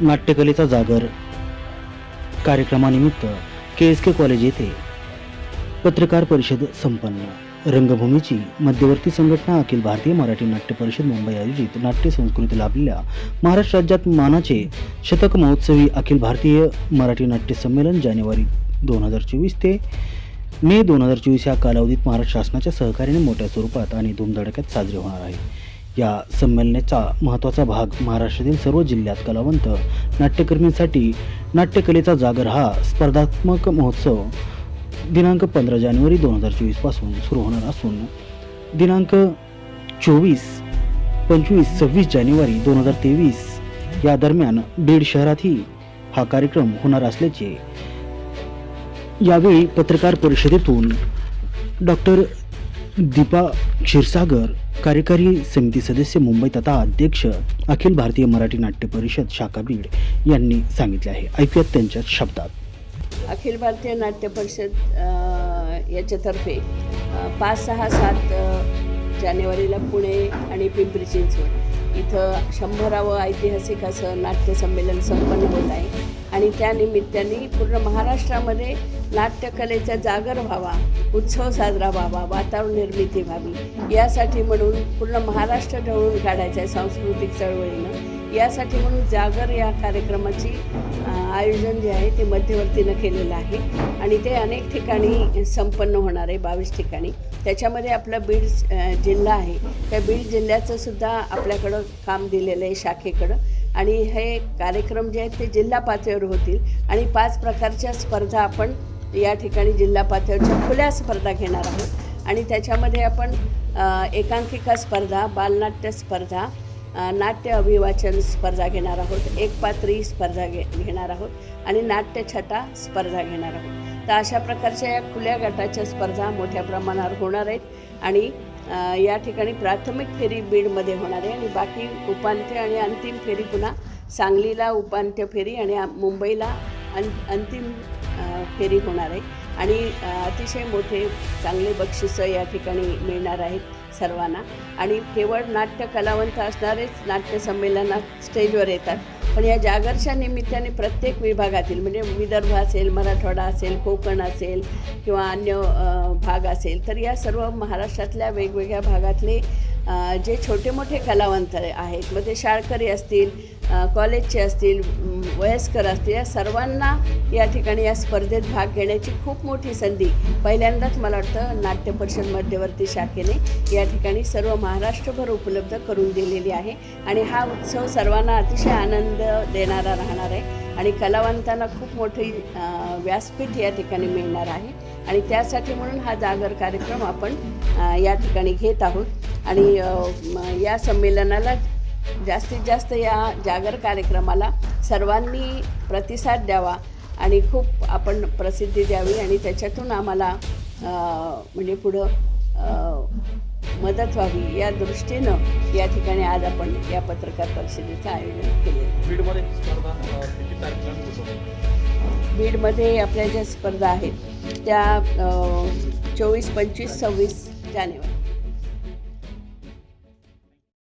नाट्यकलेचा जागर. कार्यक्रमानिमित्त के एस के कॉलेज येथे पत्रकार परिषद संपन्न. रंगभूमीची मध्यवर्ती संघटना अखिल भारतीय मराठी नाट्य परिषद मुंबई आयोजित नाट्य संस्कृती लाभलेल्या महाराष्ट्र राज्यात मानाचे शतक महोत्सवी अखिल भारतीय मराठी नाट्य संमेलन जानेवारी दोन हजार चोवीस ते मे दोन हजार चोवीस या कालावधीत महाराष्ट्र शासनाच्या सहकार्याने मोठ्या स्वरूपात आणि धूमधडक्यात साजरे होणार आहे. या संमेलनाचा महत्त्वाचा भाग महाराष्ट्रातील सर्व जिल्ह्यात कलावंत नाट्यकर्मींसाठी नाट्यकलेचा जागर हा स्पर्धात्मक महोत्सव दिनांक पंधरा जानेवारी दोन हजार चोवीसपासून सुरू होणार असून दिनांक चोवीस पंचवीस सव्वीस जानेवारी दोन हजार तेवीस या दरम्यान बीड शहरातही हा कार्यक्रम होणार असल्याचे यावेळी पत्रकार परिषदेतून डॉक्टर दीपा क्षीरसागर कार्यकारी समिती सदस्य मुंबई तथा अध्यक्ष अखिल भारतीय मराठी नाट्य परिषद शाखा बीड यांनी सांगितले आहे. ऐकूयात त्यांच्या शब्दात. अखिल भारतीय नाट्य परिषद याच्यातर्फे पाच सहा सात जानेवारीला पुणे आणि पिंपरी चिंचवड. इथं शंभरावं ऐतिहासिक असं नाट्य संमेलन संपन्न होत आहे. आणि त्या निमित्ताने पूर्ण महाराष्ट्रामध्ये नाट्यकलेचा जागर व्हावा उत्सव साजरा व्हावा वातावरण निर्मिती व्हावी. यासाठी म्हणून पूर्ण महाराष्ट्र ढवळून काढायचं आहे सांस्कृतिक चळवळीनं. यासाठी म्हणून जागर या कार्यक्रमाची आयोजन जे आहे ते मध्यवर्तीनं केलेलं आहे. आणि ते अनेक ठिकाणी संपन्न होणार आहे बावीस ठिकाणी. त्याच्यामध्ये आपला बीड जिल्हा आहे. त्या बीड जिल्ह्याचं सुद्धा आपल्याकडं काम दिलेलं आहे शाखेकडं. आणि हे कार्यक्रम जे आहेत ते जिल्हा पातळीवर होतील. आणि पाच प्रकारच्या स्पर्धा आपण या ठिकाणी जिल्हा पातळीवरच्या खुल्या स्पर्धा घेणार आहोत. आणि त्याच्यामध्ये आपण एकांकिका स्पर्धा बालनाट्य स्पर्धा नाट्य अभिवाचन स्पर्धा घेणार आहोत. एकपात्री स्पर्धा घे घेणार आहोत. आणि नाट्यछटा स्पर्धा घेणार आहोत. तर अशा प्रकारच्या या खुल्या गटाच्या स्पर्धा मोठ्या प्रमाणावर होणार आहेत. आणि या ठिकाणी प्राथमिक फेरी बीडमध्ये होणार आहे आणि बाकी उपांत्य आणि अंतिम फेरी पुन्हा सांगलीला उपांत्य फेरी आणि मुंबईला अं अंतिम फेरी होणार आहे. आणि अतिशय मोठे चांगले बक्षिसं या ठिकाणी मिळणार आहेत सर्वांना. आणि केवळ नाट्य कलावंत असणारेच नाट्यसंमेलनात स्टेजवर येतात. पण या जागरच्या निमित्ताने प्रत्येक विभागातील म्हणजे विदर्भ असेल मराठवाडा असेल कोकण असेल किंवा अन्य भाग असेल तर या सर्व महाराष्ट्रातल्या वेगवेगळ्या भागातले जे छोटे मोठे कलावंत आहेत मग ते शाळकरी असतील कॉलेजचे असतील वयस्कर असतील या सर्वांना या ठिकाणी या स्पर्धेत भाग घेण्याची खूप मोठी संधी पहिल्यांदाच मला वाटतं नाट्य परिषद मध्यवर्ती शाखेने या ठिकाणी सर्व महाराष्ट्रभर उपलब्ध करून दिलेली आहे. आणि हा उत्सव सर्वांना अतिशय आनंद देणारा राहणार आहे. आणि कलावंतांना खूप मोठी व्यासपीठ या ठिकाणी मिळणार आहे. आणि त्यासाठी म्हणून हा जागर कार्यक्रम आपण या ठिकाणी घेत आहोत. आणि या संमेलनाला जास्तीत जास्त या जागर कार्यक्रमाला सर्वांनी प्रतिसाद द्यावा आणि खूप आपण प्रसिद्धी द्यावी आणि त्याच्यातून आम्हाला म्हणजे पुढं मदत व्हावी या दृष्टीनं या ठिकाणी आज आपण या पत्रकार परिषदेचं आयोजन होतो बीडमध्ये आपल्या ज्या स्पर्धा आहेत त्या चोवीस पंचवीस सव्वीस जानेवारी.